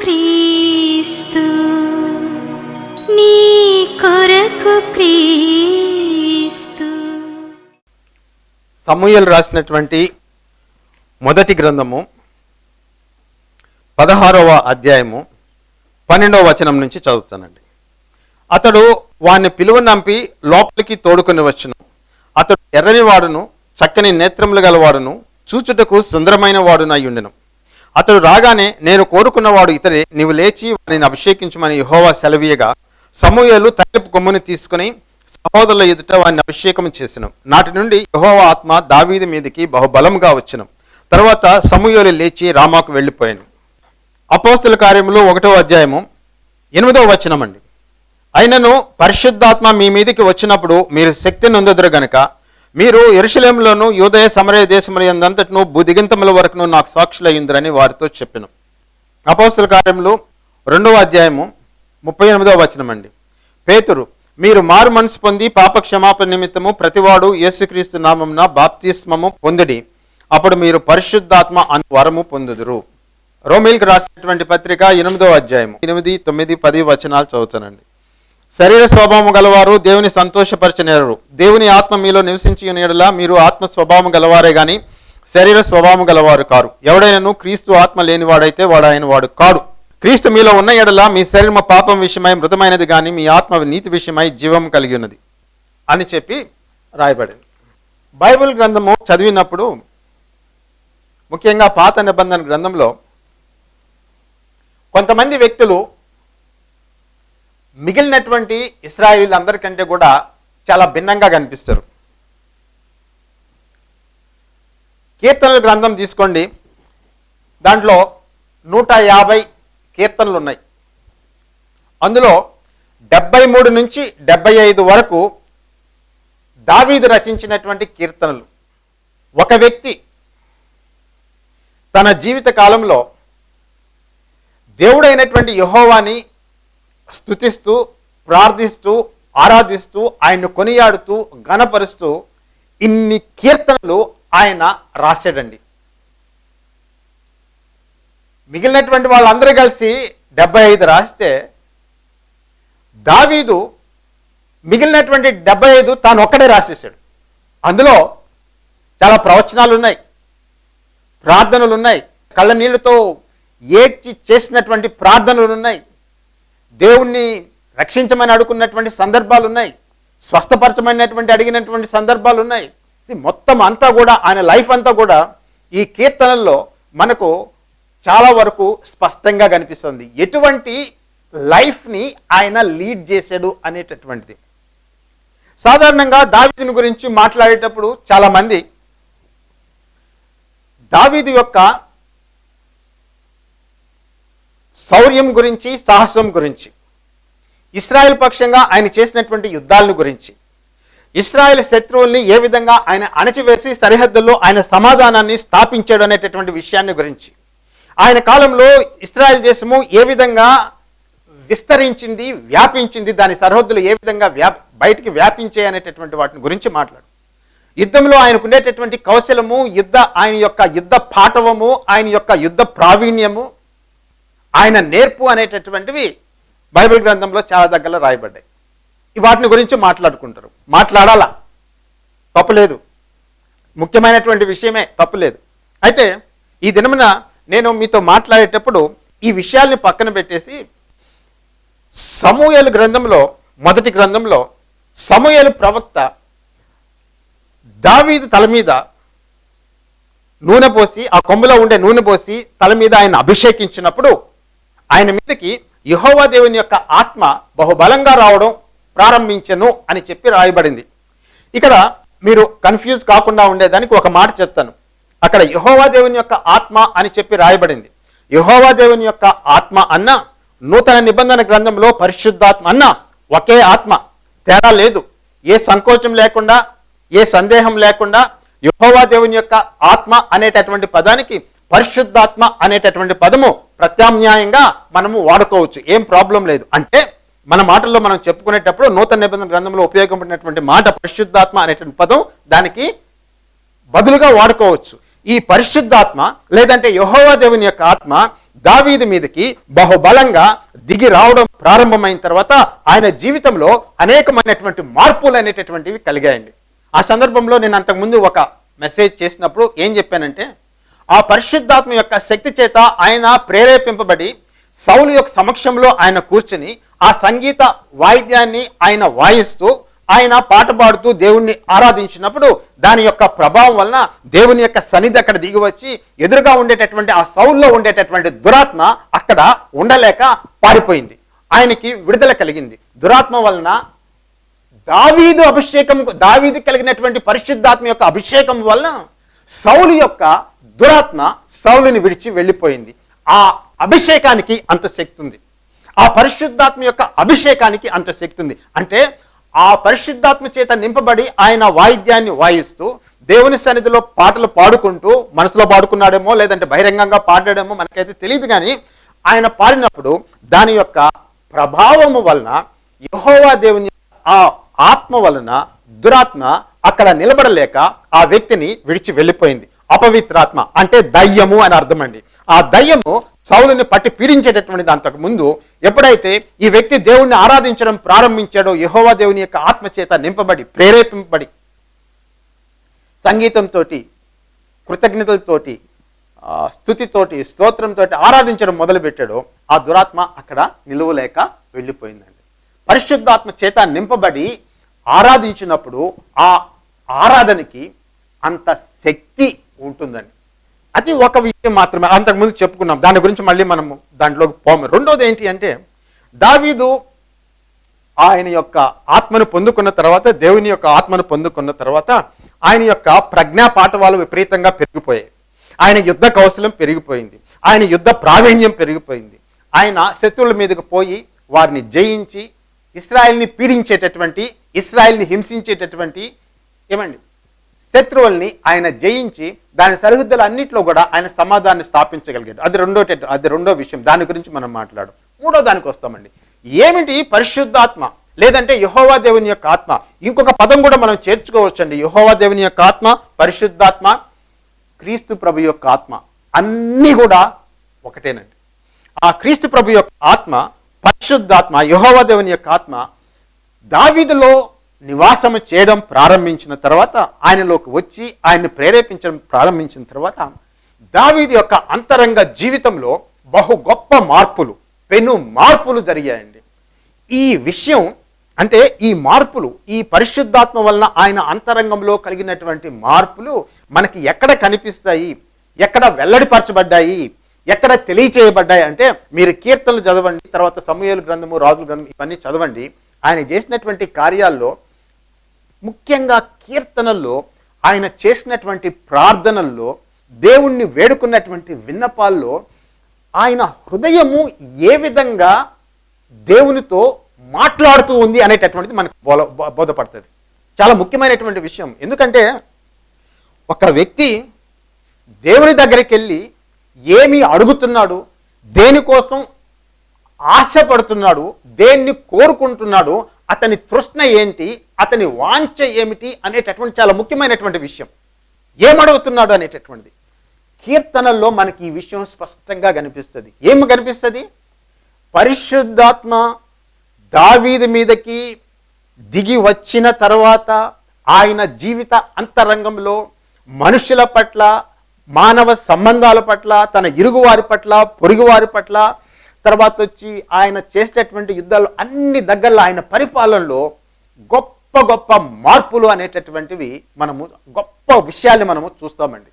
క్రీస్తు నీ కొరకు క్రీస్తు. సమూయలు రాసినటువంటి మొదటి గ్రంథము పదహారవ అధ్యాయము పన్నెండవ వచనం నుంచి చదువుతానండి. అతడు వాణ్ణి పిలువనంపి లోపలికి తోడుకొని వచ్చును. అతడు ఎర్రని వాడును చక్కని నేత్రములు గలవాడును చూచుటకు సుందరమైన వాడును అయ్యుండెను అతడు రాగానే నేను కోరుకున్నవాడు ఇతడే. నీవు లేచి వారిని అభిషేకించమని యహోవా సెలవీయగా. సమూహలు తలపు కొమ్ముని తీసుకుని సహోదరుల ఎదుట వారిని అభిషేకం చేసిన. నాటి నుండి యహోవా ఆత్మ దావీది మీదకి బహుబలంగా వచ్చిన. తర్వాత సమూహలు లేచి రామాకు వెళ్ళిపోయాను. అపోస్తుల కార్యములు ఒకటో అధ్యాయము ఎనిమిదవ వచనం అండి అయినను పరిశుద్ధాత్మ మీ మీదికి వచ్చినప్పుడు మీరు శక్తి నొందదురు గనుక మీరు ఎరుశలేంలోను యూదయ సమరయ దేశముల ఎందంతటను బుదిగింతముల వరకును నాకు సాక్షులయ్యిందిరని వారితో చెప్పాను. అపోస్తుల కార్యములు రెండవ అధ్యాయము ముప్పై ఎనిమిదవ వచనం అండి పేతురు మీరు మారు మనసు పొంది పాప క్షమాపణ నిమిత్తము ప్రతివాడు యేసుక్రీస్తు నామంన బాప్తిస్మము పొందిడి. అప్పుడు మీరు పరిశుద్ధాత్మ అను వరము పొందుదురు. రోమిల్కి రాసినటువంటి పత్రిక ఎనిమిదవ అధ్యాయము ఎనిమిది తొమ్మిది పది వచనాలు చదువుతానండి. శరీర స్వభావం గలవారు దేవుని సంతోషపరచనేరు. దేవుని ఆత్మ మీలో నివసించి ఎడలా మీరు ఆత్మ స్వభావం గలవారే గాని శరీర స్వభావం గలవారు కారు. ఎవడైనను క్రీస్తు ఆత్మ లేనివాడైతే వాడు ఆయన వాడు కాడు. క్రీస్తు మీలో ఉన్న ఎడల మీ శరీరం పాపం విషయమై మృతమైనది కానీ మీ ఆత్మ నీతి విషయమై జీవం కలిగి ఉన్నది అని చెప్పి రాయబడింది. బైబిల్ గ్రంథము చదివినప్పుడు ముఖ్యంగా పాత నిబంధన గ్రంథంలో కొంతమంది వ్యక్తులు మిగిలినటువంటి ఇస్రాయిల్ అందరికంటే కూడా చాలా భిన్నంగా కనిపిస్తారు. కీర్తనల గ్రంథం తీసుకోండి. దాంట్లో నూట యాభై కీర్తనలు ఉన్నాయి అందులో డెబ్బై మూడు నుంచి డెబ్బై ఐదు వరకు దావీదు రచించినటువంటి కీర్తనలు. ఒక వ్యక్తి తన జీవిత కాలంలో దేవుడైనటువంటి యహోవాని స్తుతిస్తూ ప్రార్థిస్తూ ఆరాధిస్తూ ఆయన్ను కొనియాడుతూ గణపరుస్తూ ఇన్ని కీర్తనలు ఆయన రాశాడండి. మిగిలినటువంటి వాళ్ళందరూ కలిసి డెబ్బై ఐదు రాస్తే దావీదు మిగిలినటువంటి డెబ్బై ఐదు తాను ఒక్కడే రాసేసాడు అందులో చాలా ప్రవచనాలు ఉన్నాయి ప్రార్థనలు ఉన్నాయి కళ్ళ నీళ్ళతో ఏడ్చి చేసినటువంటి ప్రార్థనలు ఉన్నాయి దేవుణ్ణి రక్షించమని అడుగున్నటువంటి సందర్భాలు ఉన్నాయి స్వస్థపరచమైనటువంటి అడిగినటువంటి సందర్భాలు ఉన్నాయి మొత్తం అంతా కూడా ఆయన లైఫ్ అంతా కూడా ఈ కీర్తనల్లో మనకు చాలా వరకు స్పష్టంగా కనిపిస్తుంది. ఎటువంటి లైఫ్ని ఆయన లీడ్ చేశాడు అనేటటువంటిది. సాధారణంగా దావీదిని గురించి మాట్లాడేటప్పుడు చాలామంది దావీది యొక్క శౌర్యం గురించి సాహసం గురించి. ఇస్రాయెల్ పక్షంగా ఆయన చేసినటువంటి యుద్ధాలను గురించి. ఇస్రాయెల్ శత్రువుల్ని ఏ విధంగా ఆయన అణచివేసి సరిహద్దుల్లో ఆయన సమాధానాన్ని స్థాపించాడు అనేటటువంటి విషయాన్ని గురించి. ఆయన కాలంలో ఇస్రాయెల్ దేశము ఏ విధంగా విస్తరించింది వ్యాపించింది దాని సరిహద్దులు ఏ విధంగా వ్యాప్ బయటికి వ్యాపించాయి అనేటటువంటి వాటిని గురించి మాట్లాడు. యుద్ధంలో ఆయనకు ఉండేటటువంటి కౌశలము యుద్ధ ఆయన యొక్క యుద్ధ పాఠవము ఆయన యొక్క యుద్ధ ప్రావీణ్యము ఆయన నేర్పు అనేటటువంటివి బైబిల్ గ్రంథంలో చాలా దగ్గరలో రాయబడ్డాయి. వాటిని గురించి మాట్లాడుకుంటారు. మాట్లాడాలా? తప్పులేదు ముఖ్యమైనటువంటి విషయమే తప్పులేదు అయితే ఈ దినమున నేను మీతో మాట్లాడేటప్పుడు ఈ విషయాల్ని పక్కన పెట్టేసి సమూహలు గ్రంథంలో మొదటి గ్రంథంలో సమూహలు ప్రవక్త దావీదు తల మీద నూనె పోసి ఆ కొమ్ములో ఉండే నూనె పోసి తల మీద ఆయన అభిషేకించినప్పుడు ఆయన మీదకి యహోవా దేవుని యొక్క ఆత్మ బహుబలంగా రావడం ప్రారంభించను అని చెప్పి రాయబడింది. ఇక్కడ మీరు కన్ఫ్యూజ్ కాకుండా ఉండేదానికి ఒక మాట చెప్తాను. అక్కడ యహోవా దేవుని యొక్క ఆత్మ అని చెప్పి రాయబడింది. యహోవా దేవుని యొక్క ఆత్మ అన్న నూతన నిబంధన గ్రంథంలో పరిశుద్ధాత్మ అన్న ఒకే ఆత్మ. తేడా లేదు. ఏ సంకోచం లేకుండా ఏ సందేహం లేకుండా యహోవా దేవుని యొక్క ఆత్మ అనేటటువంటి పదానికి పరిశుద్ధాత్మ అనేటటువంటి పదము ప్రత్యామ్నాయంగా మనము వాడుకోవచ్చు. ఏం ప్రాబ్లం లేదు. అంటే మన మాటల్లో మనం చెప్పుకునేటప్పుడు నూతన నిబంధన గ్రంథంలో ఉపయోగపడినటువంటి మాట పరిశుద్ధాత్మ అనేటువంటి పదం దానికి బదులుగా వాడుకోవచ్చు. ఈ పరిశుద్ధాత్మ లేదంటే యహోవా దేవుని యొక్క ఆత్మ దావీది మీదకి బహుబలంగా దిగి రావడం ప్రారంభమైన తర్వాత ఆయన జీవితంలో అనేకమైనటువంటి మార్పులు అనేటటువంటివి కలిగాయండి. ఆ సందర్భంలో నేను అంతకుముందు ఒక మెసేజ్ చేసినప్పుడు ఏం చెప్పానంటే ఆ పరిశుద్ధాత్మ యొక్క శక్తి చేత ఆయన ప్రేరేపింపబడి సౌలు యొక్క సమక్షంలో ఆయన కూర్చుని ఆ సంగీత వాయిద్యాన్ని ఆయన వాయిస్తూ ఆయన పాట పాడుతూ దేవుణ్ణి ఆరాధించినప్పుడు దాని యొక్క ప్రభావం వలన దేవుని యొక్క సన్నిధి అక్కడ దిగి వచ్చి ఎదురుగా ఉండేటటువంటి ఆ సౌల్లో ఉండేటటువంటి దురాత్మ అక్కడ ఉండలేక పారిపోయింది. ఆయనకి విడుదల కలిగింది. దురాత్మ వలన దావీదు అభిషేకం దావీదు కలిగినటువంటి పరిశుద్ధాత్మ యొక్క అభిషేకం వలన సౌలు యొక్క దురాత్మ సౌలుని విడిచి వెళ్ళిపోయింది. ఆ అభిషేకానికి అంత శక్తి ఉంది ఆ పరిశుద్ధాత్మ యొక్క అభిషేకానికి అంత శక్తి ఉంది అంటే ఆ పరిశుద్ధాత్మ చేత నింపబడి ఆయన వాయిద్యాన్ని వాయిస్తూ దేవుని సన్నిధిలో పాటలు పాడుకుంటూ మనసులో పాడుకున్నాడేమో లేదంటే బహిరంగంగా పాడాడేమో మనకైతే తెలియదు కానీ ఆయన పాడినప్పుడు దాని యొక్క ప్రభావము వలన యహోవా దేవుని ఆ ఆత్మ వలన దురాత్మ అక్కడ నిలబడలేక ఆ వ్యక్తిని విడిచి వెళ్ళిపోయింది. అపవిత్రాత్మ అంటే దయ్యము అని అర్థం అండి ఆ దయ్యము సౌలుని పట్టి పీడించేటటువంటిది అంతకు ముందు ఎప్పుడైతే ఈ వ్యక్తి దేవుణ్ణి ఆరాధించడం ప్రారంభించాడో యహోవా దేవుని యొక్క ఆత్మచేత నింపబడి ప్రేరేపింపబడి సంగీతంతో కృతజ్ఞతలతోటి స్థుతితోటి స్తోత్రంతో ఆరాధించడం మొదలుపెట్టాడో ఆ దురాత్మ అక్కడ నిలువలేక వెళ్ళిపోయిందండి. పరిశుద్ధాత్మ చేత నింపబడి ఆరాధించినప్పుడు ఆ ఆరాధనకి అంత శక్తి ఉంటుందండి. అది ఒక విషయం మాత్రమే. అంతకుముందు చెప్పుకున్నాం. దాని గురించి మళ్ళీ మనము దాంట్లోకి పోము. రెండోది ఏంటి అంటే దావీదు ఆయన యొక్క ఆత్మను పొందుకున్న తర్వాత దేవుని యొక్క ఆత్మను పొందుకున్న తర్వాత ఆయన యొక్క ప్రజ్ఞా పాఠవాలు విపరీతంగా పెరిగిపోయాయి. ఆయన యుద్ధ కౌశలం పెరిగిపోయింది. ఆయన యుద్ధ ప్రావీణ్యం పెరిగిపోయింది. ఆయన శత్రువుల మీదకి పోయి వారిని జయించి ఇస్రాయల్ని పీడించేటటువంటి ఇస్రాయల్ని హింసించేటటువంటి ఏమండి? శత్రువుల్ని ఆయన జయించి దాని సరిహద్దులు అన్నింటిలో కూడా ఆయన సమాధానాన్ని స్థాపించగలిగాడు. అది రెండో అది రెండో విషయం. దాని గురించి మనం మాట్లాడు మూడో దానికి వస్తామండి. ఏమిటి పరిశుద్ధాత్మ? లేదంటే యహోవా దేవుని యొక్క ఆత్మ? ఇంకొక పదం కూడా మనం చేర్చుకోవచ్చండి. యహోవా దేవుని యొక్క ఆత్మ పరిశుద్ధాత్మ క్రీస్తు ప్రభు యొక్క ఆత్మ. అన్నీ కూడా ఒకటేనండి. ఆ క్రీస్తు ప్రభు యొక్క ఆత్మ పరిశుద్ధాత్మ యహోవా దేవుని యొక్క ఆత్మ దావీదులో నివాసము చేయడం ప్రారంభించిన తర్వాత ఆయనలోకి వచ్చి ఆయన్ని ప్రేరేపించడం ప్రారంభించిన తర్వాత దావీది యొక్క అంతరంగ జీవితంలో బహు గొప్ప మార్పులు పెను మార్పులు జరిగాయండి. ఈ విషయం అంటే ఈ మార్పులు ఈ పరిశుద్ధాత్మ వలన ఆయన అంతరంగంలో కలిగినటువంటి మార్పులు మనకి ఎక్కడ కనిపిస్తాయి? ఎక్కడ వెల్లడిపరచబడ్డాయి? ఎక్కడ తెలియచేయబడ్డాయి? అంటే మీరు కీర్తనలు చదవండి తర్వాత సమూహలు గ్రంథము రాజుల గ్రంథం ఇవన్నీ చదవండి. ఆయన చేసినటువంటి కార్యాల్లో ముఖ్యంగా కీర్తనల్లో ఆయన చేసినటువంటి ప్రార్థనల్లో దేవుణ్ణి వేడుకున్నటువంటి విన్నపాల్లో ఆయన హృదయము ఏ విధంగా దేవునితో మాట్లాడుతూ ఉంది అనేటటువంటిది మనకు బోల బోధపడుతుంది. చాలా ముఖ్యమైనటువంటి విషయం. ఎందుకంటే ఒక వ్యక్తి దేవుని దగ్గరికి వెళ్ళి ఏమి అడుగుతున్నాడు దేనికోసం ఆశపడుతున్నాడు దేన్ని కోరుకుంటున్నాడు అతని తృష్ణ ఏంటి అతని వాంఛ ఏమిటి అనేటటువంటి చాలా ముఖ్యమైనటువంటి విషయం. ఏమడుగుతున్నాడు అనేటటువంటిది. కీర్తనల్లో మనకి ఈ విషయం స్పష్టంగా కనిపిస్తుంది. ఏమి కనిపిస్తుంది? పరిశుద్ధాత్మ దావీది మీదకి దిగి వచ్చిన తర్వాత ఆయన జీవిత అంతరంగంలో మనుషుల పట్ల మానవ సంబంధాల పట్ల తన ఇరుగువారి పట్ల పొరుగువారి పట్ల తర్వాత వచ్చి ఆయన చేసేటటువంటి యుద్ధాలు అన్ని దగ్గరలో ఆయన పరిపాలనలో గొప్ప గొప్ప గొప్ప మార్పులు అనేటటువంటివి మనము గొప్ప విషయాల్ని మనము చూస్తామండి.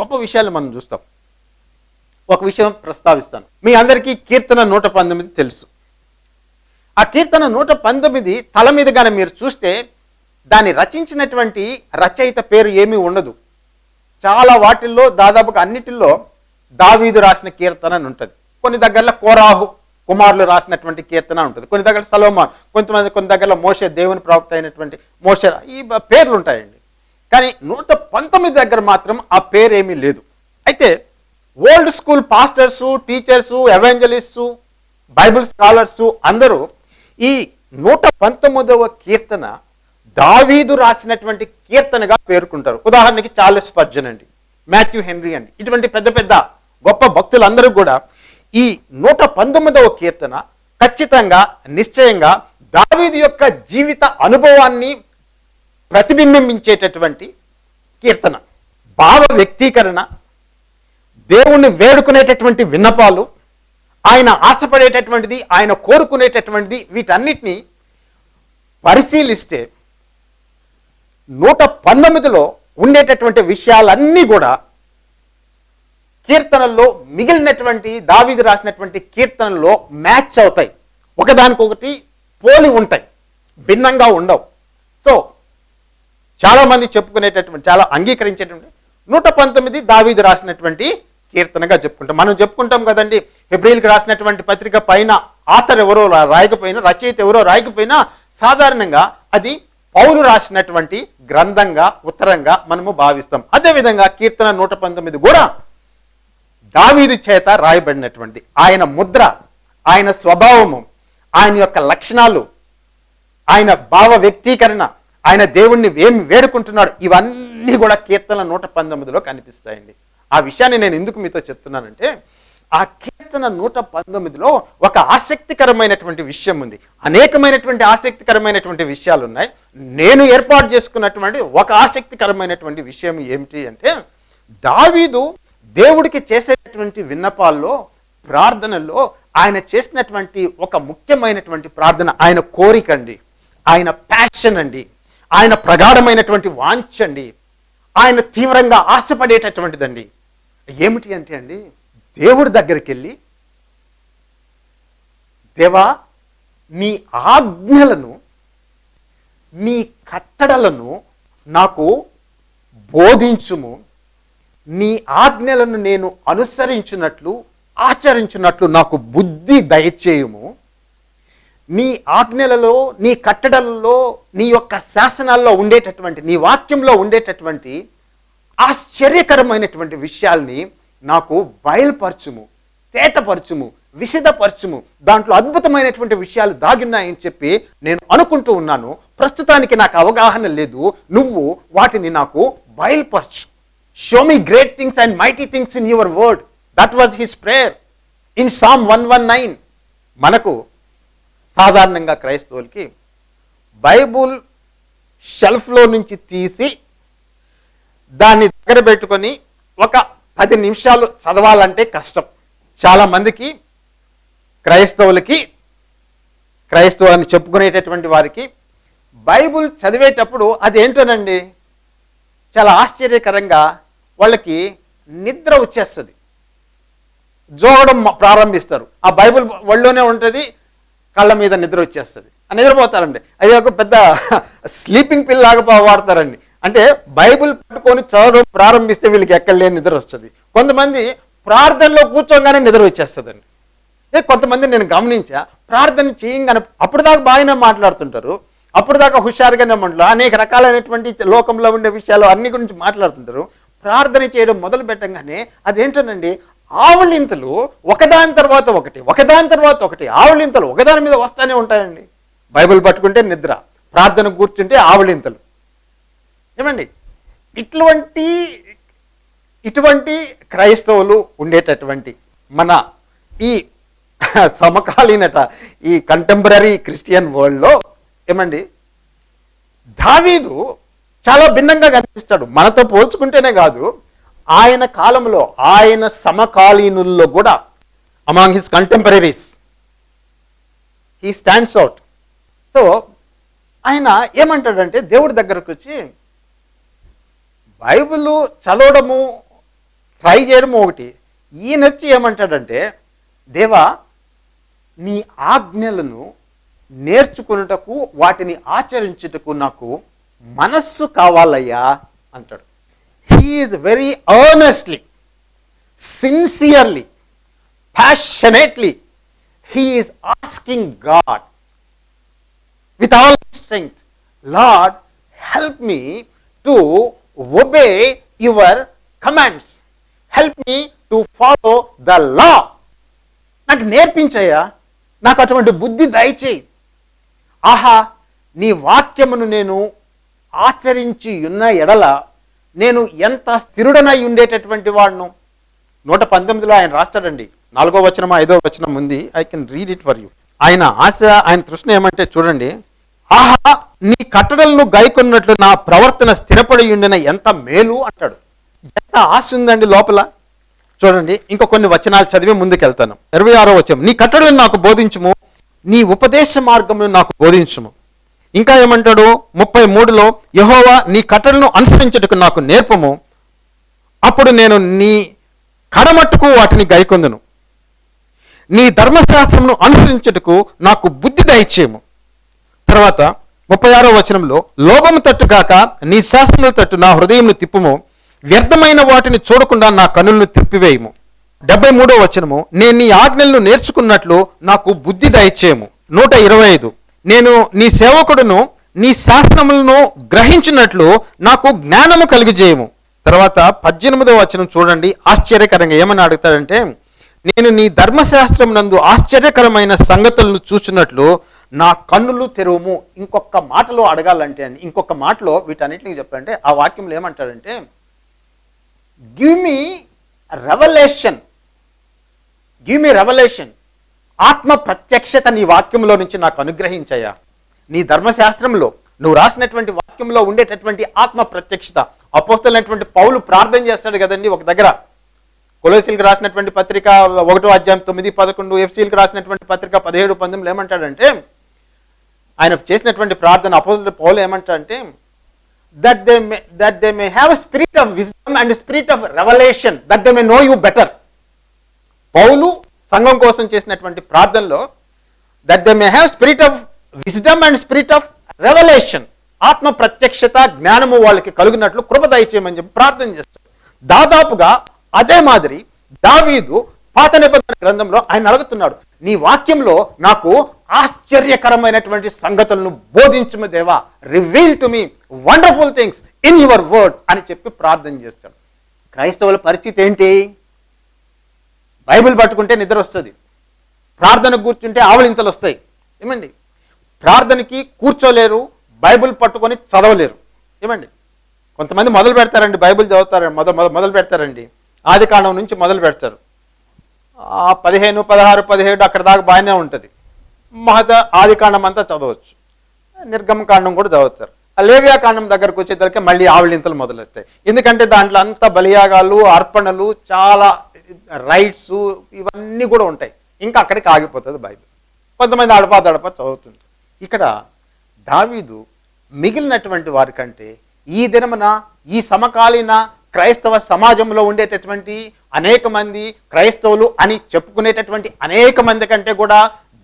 గొప్ప విషయాలు మనం చూస్తాం. ఒక విషయం ప్రస్తావిస్తాను. మీ అందరికీ కీర్తన నూట పంతొమ్మిది తెలుసు. ఆ కీర్తన నూట పంతొమ్మిది తల మీదగానే మీరు చూస్తే దాన్ని రచించినటువంటి రచయిత పేరు ఏమీ ఉండదు. చాలా వాటిల్లో దాదాపుగా అన్నిటిల్లో దావీదు రాసిన కీర్తన అని ఉంటుంది. కొన్ని దగ్గరలో కోరాహు కుమారులు రాసినటువంటి కీర్తన ఉంటుంది. కొన్ని దగ్గర సలోమాన్ కొంతమంది కొన్ని దగ్గర మోసే దేవుని ప్రవక్త అయినటువంటి మోసే ఈ పేర్లు ఉంటాయండి. కానీ నూట పంతొమ్మిది దగ్గర మాత్రం ఆ పేరు ఏమీ లేదు. అయితే old school pastors teachers evangelist Bible scholars అందరూ ఈ నూట పంతొమ్మిదవ కీర్తన దావీదు రాసినటువంటి కీర్తనగా పేర్కొంటారు. ఉదాహరణకి చార్లెస్ స్పర్జన్ అండి మాథ్యూ హెన్రీ అండి. ఇటువంటి పెద్ద పెద్ద గొప్ప భక్తులందరూ కూడా ఈ నూట పంతొమ్మిదవ కీర్తన ఖచ్చితంగా నిశ్చయంగా దావీదు యొక్క జీవిత అనుభవాన్ని ప్రతిబింబించేటటువంటి కీర్తన. భావ వ్యక్తీకరణ దేవుణ్ణి వేడుకునేటటువంటి విన్నపాలు ఆయన ఆశపడేటటువంటిది ఆయన కోరుకునేటటువంటిది వీటన్నిటిని పరిశీలిస్తే నూట పంతొమ్మిదిలో ఉండేటటువంటి విషయాలన్నీ కూడా కీర్తనల్లో మిగిలినటువంటి దావీది రాసినటువంటి కీర్తనల్లో మ్యాచ్ అవుతాయి. ఒకదానికొకటి పోలి ఉంటాయి. భిన్నంగా ఉండవు. సో చాలామంది చెప్పుకునేటటువంటి చాలా అంగీకరించేటువంటి నూట పంతొమ్మిది దావీది రాసినటువంటి కీర్తనగా చెప్పుకుంటాం. మనం చెప్పుకుంటాం కదండి ఫిబ్రిల్కి రాసినటువంటి పత్రిక పైన ఆథర్ ఎవరో రాయకపోయినా రచయిత ఎవరో రాయకపోయినా సాధారణంగా అది పౌలు రాసినటువంటి గ్రంథంగా ఉత్తరంగా మనము భావిస్తాం. అదేవిధంగా కీర్తన నూట పంతొమ్మిది కూడా దావీదు చేత రాయబడినటువంటి ఆయన ముద్ర ఆయన స్వభావము ఆయన యొక్క లక్షణాలు ఆయన భావ వ్యక్తీకరణ ఆయన దేవుణ్ణి ఏమి వేడుకుంటున్నాడు ఇవన్నీ కూడా కీర్తన నూట పంతొమ్మిదిలో కనిపిస్తాయండి. ఆ విషయాన్ని నేను ఎందుకు మీతో చెప్తున్నానంటే ఆ కీర్తన నూట పంతొమ్మిదిలో ఒక ఆసక్తికరమైనటువంటి విషయం ఉంది. అనేకమైనటువంటి ఆసక్తికరమైనటువంటి విషయాలు ఉన్నాయి. నేను ఏర్పాటు చేసుకున్నటువంటి ఒక ఆసక్తికరమైనటువంటి విషయం ఏమిటి అంటే దావీదు దేవుడికి చేసేటటువంటి విన్నపాల్లో ప్రార్థనల్లో ఆయన చేసినటువంటి ఒక ముఖ్యమైనటువంటి ప్రార్థన ఆయన కోరిక అండి. ఆయన ప్యాషన్ అండి. ఆయన ప్రగాఢమైనటువంటి వాంఛ అండి. ఆయన తీవ్రంగా ఆశపడేటటువంటిదండి. ఏమిటి అంటే అండి దేవుడి దగ్గరికి వెళ్ళి దేవా నీ ఆజ్ఞలను నీ కట్టడలను నాకు బోధించుము. నీ ఆజ్ఞలను నేను అనుసరించినట్లు ఆచరించినట్లు నాకు బుద్ధి దయచేయుము. నీ ఆజ్ఞలలో నీ కట్టడలలో నీ యొక్క శాసనాల్లో ఉండేటటువంటి నీ వాక్యంలో ఉండేటటువంటి ఆశ్చర్యకరమైనటువంటి విషయాల్ని నాకు బయలుపరచుము తేటపరచుము విసిదపరచుము. దాంట్లో అద్భుతమైనటువంటి విషయాలు దాగున్నాయని చెప్పి నేను అనుకుంటూ ఉన్నాను. ప్రస్తుతానికి నాకు అవగాహన లేదు. నువ్వు వాటిని నాకు బయలుపరచు. Show me great things and mighty things in your word that was his prayer in psalm one one nine మనకు సాధారణంగా క్రైస్తవులకి బైబుల్ షెల్ఫ్లో నుంచి తీసి దాన్ని దగ్గర పెట్టుకొని ఒక పది నిమిషాలు చదవాలంటే కష్టం. చాలా మందికి క్రైస్తవులకి క్రైస్తవ చెప్పుకునేటటువంటి వారికి బైబుల్ చదివేటప్పుడు అది ఏంటోనండి చాలా ఆశ్చర్యకరంగా వాళ్ళకి నిద్ర వచ్చేస్తుంది. జోగడం ప్రారంభిస్తారు. ఆ బైబిల్ వాళ్ళలోనే ఉంటుంది కళ్ళ మీద నిద్ర వచ్చేస్తుంది. ఆ నిద్రపోతారండి. అది ఒక పెద్ద స్లీపింగ్ పిల్ లాగా వాడతారండి. అంటే బైబిల్ పట్టుకొని చదవడం ప్రారంభిస్తే వీళ్ళకి ఎక్కడ లేని నిద్ర వస్తుంది. కొంతమంది ప్రార్థనలో కూర్చోగానే నిద్ర వచ్చేస్తుందండి. ఏ కొంతమంది నేను గమనించా ప్రార్థన చేయంగానే అప్పుడు దాకా బాగానే మాట్లాడుతుంటారు. అప్పుడు దాకా హుషారుగానే మాట్లాడు అనేక రకాలైనటువంటి లోకంలో ఉండే విషయాలు అన్ని గురించి మాట్లాడుతుంటారు. ప్రార్థన చేయడం మొదలు పెట్టంగానే అదేంటోనండి? ఆవులింతలు ఒకదాని తర్వాత ఒకటి ఒకదాని తర్వాత ఒకటి ఆవులింతలు ఒకదాని మీద వస్తానే ఉంటాయండి. బైబిల్ పట్టుకుంటే నిద్ర ప్రార్థన కూర్చుంటే ఆవలింతలు. ఏమండి? ఇటువంటి ఇటువంటి క్రైస్తవులు ఉండేటటువంటి మన ఈ సమకాలీనత ఈ కంటెంపరీ క్రిస్టియన్ వరల్డ్లో ఏమండి? దావీదు చాలా భిన్నంగా కనిపిస్తాడు. మనతో పోల్చుకుంటేనే కాదు ఆయన కాలంలో ఆయన సమకాలీనుల్లో కూడా among his contemporaries he stands out so ఆయన ఏమంటాడంటే దేవుడి దగ్గరకు వచ్చి బైబిల్ చదవడము ట్రై చేయడము ఒకటి. ఈయన వచ్చి ఏమంటాడంటే దేవా నీ ఆజ్ఞలను నేర్చుకున్నటకు వాటిని ఆచరించుటకు నాకు మనస్సు కావాలయ్యా అంటాడు. He's very earnestly sincerely passionately he's asking God with all strength Lord help me to obey your commands help me to follow the law నాకు నేర్పించయ్యా నాకు అటువంటి బుద్ధి దయచేయి. ఆహా నీ వాక్యమును నేను ఆచరించి ఉన్న ఎడల నేను ఎంత స్థిరుడనై ఉండేటటువంటి వాడును? నూట పంతొమ్మిదిలో ఆయన రాస్తాడండి. నాలుగో వచనం ఐదో వచనం ఉంది. I can read it for you ఆయన ఆశ ఆయన తృష్ణ ఏమంటే చూడండి. ఆహా నీ కట్టడలను గాయకున్నట్లు నా ప్రవర్తన స్థిరపడి ఉండిన ఎంత మేలు అంటాడు. ఎంత ఆశ ఉందండి లోపల? చూడండి ఇంకా కొన్ని వచనాలు చదివి ముందుకెళ్తాను. ఇరవై ఆరో వచనం. నీ కట్టడలను నాకు బోధించము. నీ ఉపదేశ మార్గమును నాకు బోధించుము. ఇంకా ఏమంటాడు? ముప్పై మూడులో యహోవా నీ కట్టలను అనుసరించుటకు నాకు నేర్పము. అప్పుడు నేను నీ కడమట్టుకు వాటిని గైకొందును. నీ ధర్మశాస్త్రమును అనుసరించుటకు నాకు బుద్ధి దయచేయము. తర్వాత ముప్పై ఆరో వచనంలో లోభము తట్టు కాక నీ శాస్త్రముల తట్టు నా హృదయంను తిప్పుము. వ్యర్థమైన వాటిని చూడకుండా నా కనులను తిప్పివేయము. డెబ్బై మూడో వచనము నేను నీ ఆజ్ఞలను నేర్చుకున్నట్లు నాకు బుద్ధి దయచేయము. నూట ఇరవై ఐదు. నేను నీ సేవకుడును నీ శాసనములను గ్రహించినట్లు నాకు జ్ఞానము కలిగజేయము. తర్వాత పద్దెనిమిదో వచనం చూడండి ఆశ్చర్యకరంగా ఏమని అడుగుతాడంటే నేను నీ ధర్మశాస్త్రం నందు ఆశ్చర్యకరమైన సంగతులను చూచినట్లు నా కన్నులు తెరువుము. ఇంకొక మాటలో అడగాలంటే అని ఇంకొక మాటలో వీటన్నిటిని చెప్పాలంటే ఆ వాక్యంలో ఏమంటాడంటే give me revelation give me revelation ఆత్మ ప్రత్యక్షత నీ వాక్యంలో నుంచి నాకు అనుగ్రహించాయా నీ ధర్మశాస్త్రంలో నువ్వు రాసినటువంటి వాక్యంలో ఉండేటటువంటి ఆత్మ ప్రత్యక్షత అపోస్తలైనటువంటి పౌలు ప్రార్థన చేస్తాడు కదండి ఒక దగ్గర. కొలోసీలకు రాసినటువంటి పత్రిక ఒకటో అధ్యాయం తొమ్మిది పదకొండు ఎఫ్సీలకు రాసినటువంటి పత్రిక పదిహేడు పంతొమ్మిది ఏమంటాడంటే ఆయన చేసినటువంటి ప్రార్థన అపోజిట్ పౌలు ఏమంటాడంటే that they may that they may have spirit of wisdom and spirit of revelation that they may know you better పౌలు సంఘం కోసం చేసినటువంటి ప్రార్థనలో that they may have spirit of wisdom and spirit of revelation ఆత్మ ప్రత్యక్షత జ్ఞానము వాళ్ళకి కలిగినట్లు కృప దయచేయమని చెప్పి ప్రార్థన చేస్తాడు దాదాపుగా అదే మాదిరి దావీదు పాత నిబంధన గ్రంథంలో ఆయన అడుగుతున్నాడు నీ వాక్యంలో నాకు ఆశ్చర్యకరమైనటువంటి సంగతులను బోధించుము దేవా. Reveal to me wonderful things in your word అని చెప్పి ప్రార్థన చేస్తాడు. క్రైస్తవుల పరిస్థితి ఏంటి? బైబిల్ పట్టుకుంటే నిద్ర వస్తుంది. ప్రార్థన కూర్చుంటే ఆవలింతలు వస్తాయి. ఏమండి? ప్రార్థనకి కూర్చోలేరు బైబిల్ పట్టుకొని చదవలేరు. ఏమండి? కొంతమంది మొదలు పెడతారండి బైబిల్ చదవతారండి మొద మొద మొదలు పెడతారండి. ఆది కాండం నుంచి మొదలు పెడతారు. పదిహేను పదహారు పదిహేడు అక్కడ దాకా బాగానే ఉంటుంది. మహత ఆది కాండం అంతా చదవచ్చు. నిర్గమ కాండం కూడా చదువుతారు. ఆ లేవియా కాండం దగ్గరకు వచ్చేసరికి మళ్ళీ ఆవిడింతలు మొదలెస్తాయి ఎందుకంటే దాంట్లో అంత బలియాగాలు అర్పణలు చాలా రైట్స్ ఇవన్నీ కూడా ఉంటాయి. ఇంకా అక్కడికి ఆగిపోతుంది బైబిల్. కొంతమంది అడపా దడప చదువుతుంది ఇక్కడ దావీదు మిగిలినటువంటి వారికంటే ఈ దినమున ఈ సమకాలీన క్రైస్తవ సమాజంలో ఉండేటటువంటి అనేక మంది క్రైస్తవులు అని చెప్పుకునేటటువంటి అనేక మంది కంటే కూడా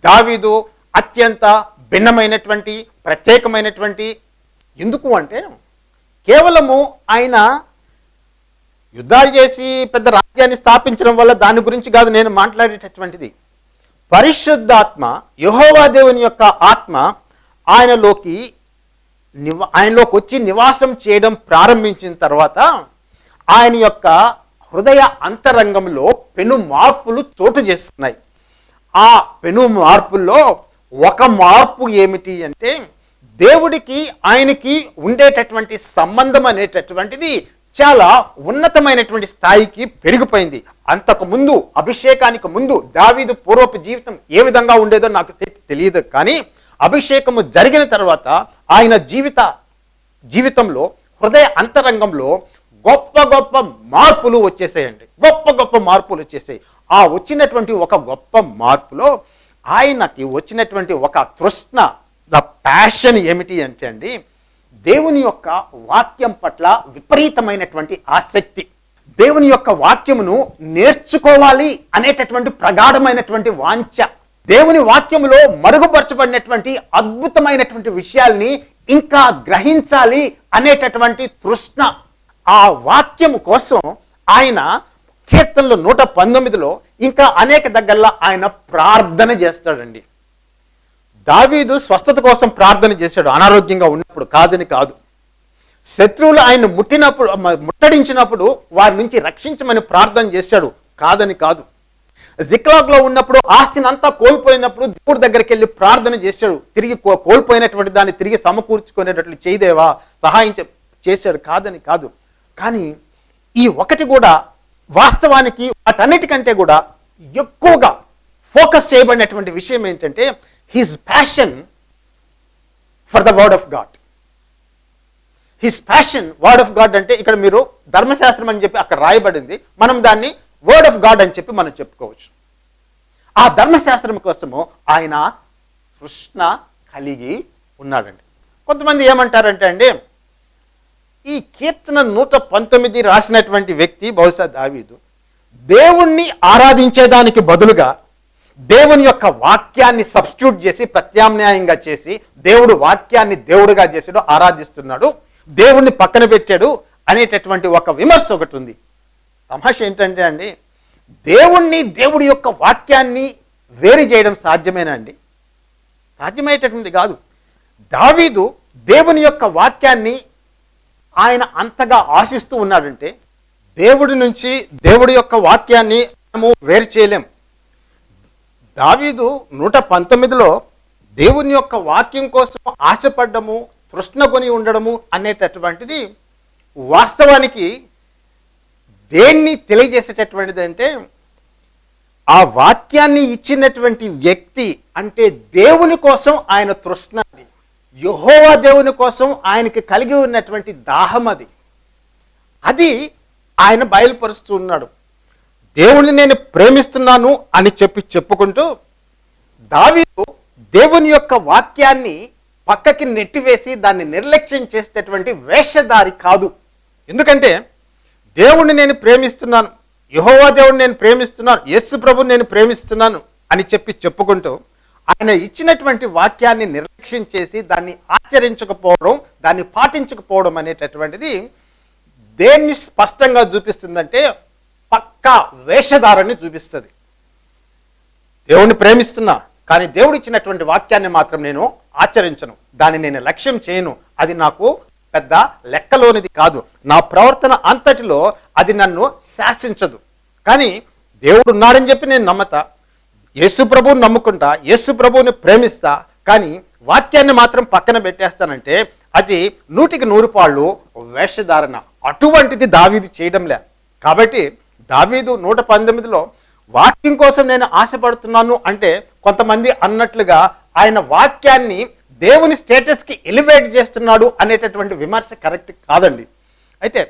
దావీదు అత్యంత భిన్నమైనటువంటి ప్రత్యేకమైనటువంటి. ఎందుకు అంటే కేవలము ఆయన యుద్ధాలు చేసి పెద్ద రాజ్యాన్ని స్థాపించడం వల్ల దాని గురించి కాదు నేను మాట్లాడేటటువంటిది. పరిశుద్ధాత్మ యహోవా దేవుని యొక్క ఆత్మ ఆయనలోకి నివా ఆయనలోకి వచ్చి నివాసం చేయడం ప్రారంభించిన తర్వాత ఆయన యొక్క హృదయ అంతరంగంలో పెను మార్పులు చోటు చేస్తున్నాయి ఆ పెను మార్పుల్లో ఒక మార్పు ఏమిటి అంటే దేవుడికి ఆయనకి ఉండేటటువంటి సంబంధం అనేటటువంటిది చాలా ఉన్నతమైనటువంటి స్థాయికి పెరిగిపోయింది. అంతకు ముందు అభిషేకానికి ముందు దావీదు పూర్వపు జీవితం ఏ విధంగా ఉండేదో నాకు తెలియదు. కానీ అభిషేకము జరిగిన తర్వాత ఆయన జీవిత జీవితంలో హృదయ అంతరంగంలో గొప్ప గొప్ప మార్పులు వచ్చేసాయండి. గొప్ప గొప్ప మార్పులు వచ్చేసాయి. ఆ వచ్చినటువంటి ఒక గొప్ప మార్పులో ఆయనకి వచ్చినటువంటి ఒక తృష్ణ ద ప్యాషన్ ఏమిటి అంటే అండి దేవుని యొక్క వాక్యం పట్ల విపరీతమైనటువంటి ఆసక్తి. దేవుని యొక్క వాక్యమును నేర్చుకోవాలి అనేటటువంటి ప్రగాఢమైనటువంటి వాంఛ. దేవుని వాక్యములో మరుగుపరచబడినటువంటి అద్భుతమైనటువంటి విషయాల్ని ఇంకా గ్రహించాలి అనేటటువంటి తృష్ణ. ఆ వాక్యము కోసం ఆయన కీర్తనలు నూట పంతొమ్మిదిలో ఇంకా అనేక దగ్గరలో ఆయన ప్రార్థన చేస్తాడండి. దావీదు స్వస్థత కోసం ప్రార్థన చేశాడు. అనారోగ్యంగా ఉన్నప్పుడు కాదని కాదు. శత్రువులు ఆయన ముట్టినప్పుడు ముట్టడించినప్పుడు వారి నుంచి రక్షించమని ప్రార్థన చేశాడు. కాదని కాదు. జిక్లాగ్లో ఉన్నప్పుడు ఆస్తిని అంతా కోల్పోయినప్పుడు దేవుడి దగ్గరికి వెళ్ళి ప్రార్థన చేశాడు. తిరిగి కో- కోల్పోయినటువంటి దాన్ని తిరిగి సమకూర్చుకునేటట్లు చేయదేవా? సహాయం చేశాడు. కాదని కాదు. కానీ ఈ ఒకటి కూడా వాస్తవానికి వాటన్నిటికంటే కూడా ఎక్కువగా ఫోకస్ చేయబడినటువంటి విషయం ఏంటంటే his passion for the word of God his passion word of God అంటే ఇక్కడ మీరు ధర్మశాస్త్రం అని చెప్పి అక్కడ రాయబడింది. మనం దాన్ని వర్డ్ ఆఫ్ గాడ్ అని చెప్పి మనం చెప్పుకోవచ్చు. ఆ ధర్మశాస్త్రం కోసము ఆయన కృష్ణ కలిగి ఉన్నాడండి. కొంతమంది ఏమంటారంటే అండి ఈ కీర్తన నూట పంతొమ్మిది రాసినటువంటి వ్యక్తి బహుశా దావీదు దేవుణ్ణి ఆరాధించేదానికి బదులుగా దేవుని యొక్క వాక్యాన్ని సబ్స్టిట్యూట్ చేసి ప్రత్యామ్నాయంగా చేసి దేవుడు వాక్యాన్ని దేవుడుగా చేసాడు ఆరాధిస్తున్నాడు దేవుణ్ణి పక్కన పెట్టాడు అనేటటువంటి ఒక విమర్శ ఒకటి ఉంది. తమాష ఏంటంటే అండి దేవుణ్ణి దేవుడి యొక్క వాక్యాన్ని వేరు చేయడం సాధ్యమేనా అండి? సాధ్యమయ్యేటటువంటి కాదు. దావీదు దేవుని యొక్క వాక్యాన్ని ఆయన అంతగా ఆశిస్తూ ఉన్నాడంటే దేవుడి నుంచి దేవుడి యొక్క వాక్యాన్ని మనము వేరు చేయలేం. దావీదు నూట పంతొమ్మిదిలో దేవుని యొక్క వాక్యం కోసం ఆశపడ్డము తృష్ణ కొని ఉండడము అనేటటువంటిది వాస్తవానికి దేన్ని తెలియజేసేటటువంటిది అంటే ఆ వాక్యాన్ని ఇచ్చినటువంటి వ్యక్తి అంటే దేవుని కోసం ఆయన తృష్ణ అది. యహోవా దేవుని కోసం ఆయనకి కలిగి ఉన్నటువంటి దాహం అది. అది ఆయన బయలుపరుస్తూ ఉన్నాడు. దేవుణ్ణి నేను ప్రేమిస్తున్నాను అని చెప్పి చెప్పుకుంటూ దావీదు దేవుని యొక్క వాక్యాన్ని పక్కకి నెట్టివేసి దాన్ని నిర్లక్ష్యం చేసేటటువంటి వేషధారి కాదు. ఎందుకంటే దేవుణ్ణి నేను ప్రేమిస్తున్నాను యహోవా దేవుణ్ణి నేను ప్రేమిస్తున్నాను యేసు ప్రభు నేను ప్రేమిస్తున్నాను అని చెప్పి చెప్పుకుంటూ ఆయన ఇచ్చినటువంటి వాక్యాన్ని నిర్లక్ష్యం చేసి దాన్ని ఆచరించకపోవడం దాన్ని పాటించకపోవడం అనేటటువంటిది దేన్ని స్పష్టంగా చూపిస్తుందంటే పక్కా వేషధారాన్ని చూపిస్తుంది. దేవుణ్ణి ప్రేమిస్తున్నా కానీ దేవుడు ఇచ్చినటువంటి వాక్యాన్ని మాత్రం నేను ఆచరించను. దాన్ని నేను లక్ష్యం చేయను. అది నాకు పెద్ద లెక్కలోనిది కాదు. నా ప్రవర్తన అంతటిలో అది నన్ను శాసించదు. కానీ దేవుడు ఉన్నాడని చెప్పి నేను నమ్మతా. యేసు ప్రభువుని నమ్ముకుంటా యేసు ప్రభువుని ప్రేమిస్తా కానీ వాక్యాన్ని మాత్రం పక్కన పెట్టేస్తానంటే అది నూటికి నూరు పాళ్ళు వేషధారణ. అటువంటిది దావీది చేయడంలే. కాబట్టి దావీదు నూట పంతొమ్మిదిలో వాక్యం కోసం నేను ఆశపడుతున్నాను అంటే కొంతమంది అన్నట్లుగా ఆయన వాక్యాన్ని దేవుని స్టేటస్కి ఎలివేట్ చేస్తున్నాడు అనేటటువంటి విమర్శ కరెక్ట్ కాదండి. అయితే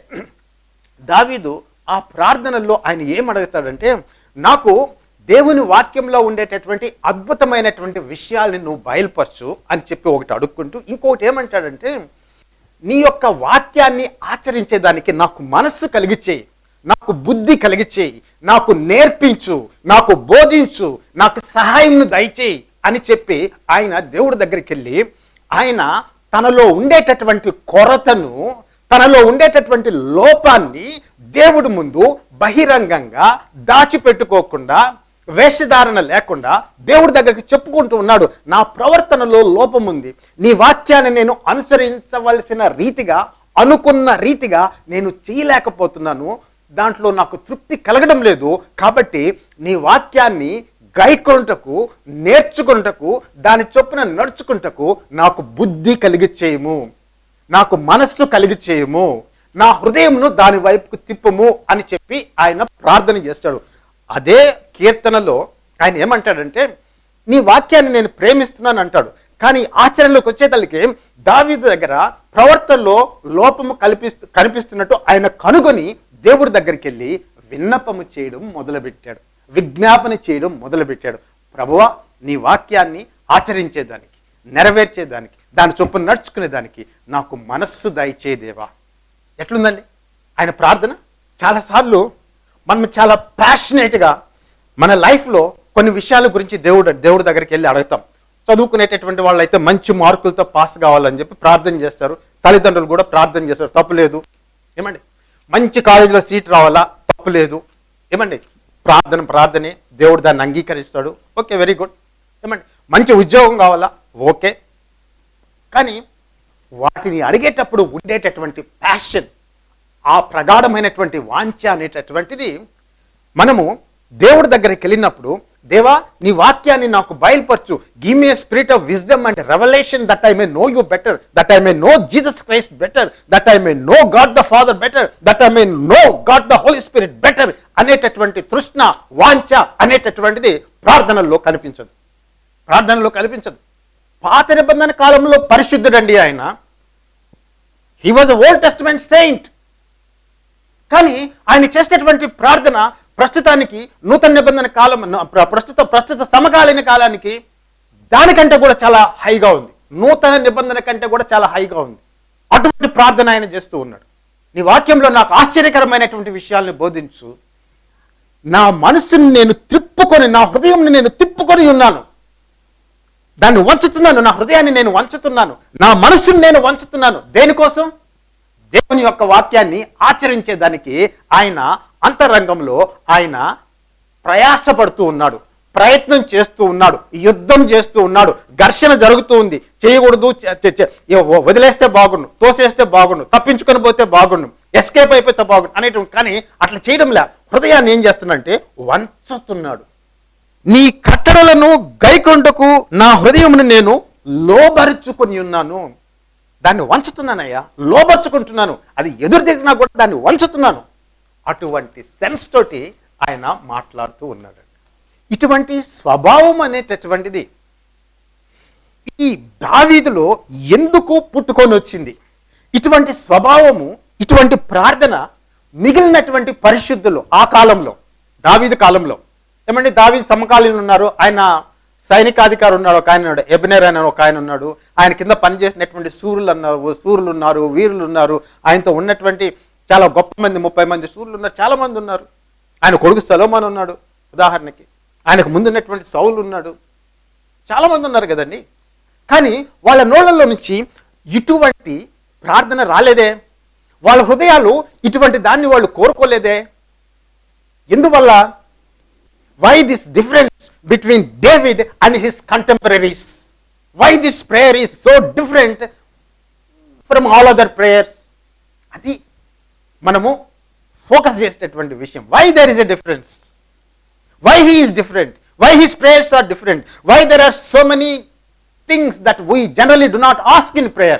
దావీదు ఆ ప్రార్థనల్లో ఆయన ఏమడుగుతాడంటే నాకు దేవుని వాక్యంలో ఉండేటటువంటి అద్భుతమైనటువంటి విషయాల్ని నువ్వు బయలుపరచు అని చెప్పి ఒకటి అడుక్కుంటూ ఇంకొకటి ఏమంటాడంటే నీ యొక్క వాక్యాన్ని ఆచరించేదానికి నాకు మనస్సు కలిగిచేయి నాకు బుద్ధి కలిగిచేయి నాకు నేర్పించు నాకు బోధించు నాకు సహాయం దయచేయి అని చెప్పి ఆయన దేవుడి దగ్గరికి వెళ్ళి ఆయన తనలో ఉండేటటువంటి కొరతను తనలో ఉండేటటువంటి లోపాన్ని దేవుడి ముందు బహిరంగంగా దాచిపెట్టుకోకుండా వేషధారణ లేకుండా దేవుడి దగ్గరికి చెప్పుకుంటూ ఉన్నాడు. నా ప్రవర్తనలో లోపం ఉంది. నీ వాక్యాన్ని నేను అనుసరించవలసిన రీతిగా అనుకున్న రీతిగా నేను చేయలేకపోతున్నాను. దాంట్లో నాకు తృప్తి కలగడం లేదు కాబట్టి నీ వాక్యాన్ని గైకొనుటకు నేర్చుకున్నటకు దాని చొప్పున నడుచుకుంటకు నాకు బుద్ధి కలిగి చేయము నాకు మనస్సు కలిగి చేయము నా హృదయంను దాని వైపుకు తిప్పము అని చెప్పి ఆయన ప్రార్థన చేస్తాడు. అదే కీర్తనలో ఆయన ఏమంటాడంటే నీ వాక్యాన్ని నేను ప్రేమిస్తున్నాను అంటాడు. కానీ ఆచరణలోకి వచ్చేతలకి దావీదు దగ్గర ప్రవర్తనలో లోపము కల్పిస్తూ కనిపిస్తున్నట్టు ఆయన కనుగొని దేవుడి దగ్గరికి వెళ్ళి విన్నపము చేయడం మొదలుపెట్టాడు. విజ్ఞాపన చేయడం మొదలుపెట్టాడు. ప్రభువా నీ వాక్యాన్ని ఆచరించేదానికి నెరవేర్చేదానికి దాని చొప్పున నడుచుకునేదానికి నాకు మనస్సు దయచేదేవా ఎట్లుందండి? ఆయన ప్రార్థన? చాలాసార్లు మనం చాలా ప్యాషనేట్గా మన లైఫ్లో కొన్ని విషయాల గురించి దేవుడు దేవుడి దగ్గరికి వెళ్ళి అడుగుతాం. చదువుకునేటటువంటి వాళ్ళు అయితే మంచి మార్కులతో పాస్ కావాలని చెప్పి ప్రార్థన చేస్తారు. తల్లిదండ్రులు కూడా ప్రార్థన చేస్తారు. తప్పు లేదు. ఏమండి? మంచి కాలేజీలో సీట్ రావాలా? తప్పు లేదు. ఏమండి? ప్రార్థన ప్రార్థనే. దేవుడు దాన్ని అంగీకరిస్తాడు. Okay very good. ఏమండి? మంచి ఉద్యోగం కావాలా? ఓకే. కానీ వాటిని అడిగేటప్పుడు ఉండేటటువంటి ప్యాషన్ ఆ ప్రగాఢమైనటువంటి వాంఛ అనేటటువంటిది మనము దేవుడి దగ్గరికి వెళ్ళినప్పుడు దేవా నీ వాక్యాన్ని నాకు బయలుపరచు. Give me spirit of wisdom and revelation that I may know you better that I may know Jesus Christ better that I may know God the Father better that I may know God the Holy Spirit better అనేటటువంటి తృష్ణ వాంఛ అనేటటువంటిది ప్రార్థనల్లో కనిపించదు. ప్రార్థనలో కనిపించదు. పాత నిబంధన కాలంలో పరిశుద్ధుడండి ఆయన. He was Old Testament saint కానీ ఆయన చేసేటటువంటి ప్రార్థన ప్రస్తుతానికి నూతన నిబంధన కాలం ప్రస్తుత ప్రస్తుత సమకాలీన కాలానికి దానికంటే కూడా చాలా హైగా ఉంది. నూతన నిబంధన కంటే కూడా చాలా హైగా ఉంది. అటువంటి ప్రార్థన ఆయన చేస్తూ ఉన్నాడు. నీ వాక్యంలో నాకు ఆశ్చర్యకరమైనటువంటి విషయాల్ని బోధించు. నా మనసుని నేను తిప్పుకొని నా హృదయంని నేను తిప్పుకొని ఉన్నాను. దాన్ని వంచుతున్నాను నా హృదయాన్ని నేను వంచుతున్నాను. నా మనసుని నేను వంచుతున్నాను. దేనికోసం? దేవుని యొక్క వాక్యాన్ని ఆచరించేదానికి ఆయన అంతరంగంలో ఆయన ప్రయాసపడుతూ ఉన్నాడు ప్రయత్నం చేస్తూ ఉన్నాడు యుద్ధం చేస్తూ ఉన్నాడు ఘర్షణ జరుగుతూ ఉంది. చేయకూడదు వదిలేస్తే బాగుండు తోసేస్తే బాగుండు తప్పించుకొని పోతే బాగుండు ఎస్కేప్ అయిపోతే బాగుండు అనేటువంటి కానీ అట్లా చేయడంలే హృదయాన్ని ఏం చేస్తున్నాడంటే వంచుతున్నాడు. నీ కట్టడలను గైకొండకు నా హృదయమును నేను లోబరుచుకొని ఉన్నాను. దాన్ని వంచుతున్నానయ్యా లోబరుచుకుంటున్నాను. అది ఎదురు తిరిగినా కూడా దాన్ని వంచుతున్నాను. అటువంటి సెన్స్ తోటి ఆయన మాట్లాడుతూ ఉన్నాడు. ఇటువంటి స్వభావం అనేటటువంటిది ఈ దావీదులో ఎందుకు పుట్టుకొని వచ్చింది? ఇటువంటి స్వభావము ఇటువంటి ప్రార్థన మిగిలినటువంటి పరిశుద్ధులు ఆ కాలంలో దావీదు కాలంలో. ఏమంటే దావీదు సమకాలీనులు ఉన్నారు. ఆయన సైనికాధికారి ఉన్నాడు ఒక ఆయన ఉన్నాడు. ఎబినేర్ అనే ఒక ఆయన ఉన్నాడు. ఆయన కింద పనిచేసినటువంటి సూర్యులు అన్నారు సూర్యులు ఉన్నారు వీరులు ఉన్నారు. ఆయనతో ఉన్నటువంటి చాలా గొప్ప మంది ముప్పై మంది సూర్యులు ఉన్నారు చాలా మంది ఉన్నారు. ఆయన కొడుకు సలోమాన్ ఉన్నాడు ఉదాహరణకి. ఆయనకు ముందున్నటువంటి సౌలు ఉన్నాడు. చాలా మంది ఉన్నారు కదండి. కానీ వాళ్ళ నోళ్ళల్లో నుంచి ఇటువంటి ప్రార్థన రాలేదే? వాళ్ళ హృదయాలు ఇటువంటి దాన్ని వాళ్ళు కోరుకోలేదే? ఎందువల్ల? Why this difference between David and his contemporaries why this prayer is so different from all other prayers అది మనము ఫోకస్ చేసేటటువంటి విషయం why there is a difference why he is different why his prayers are different why there are so many things that we generally do not ask in prayer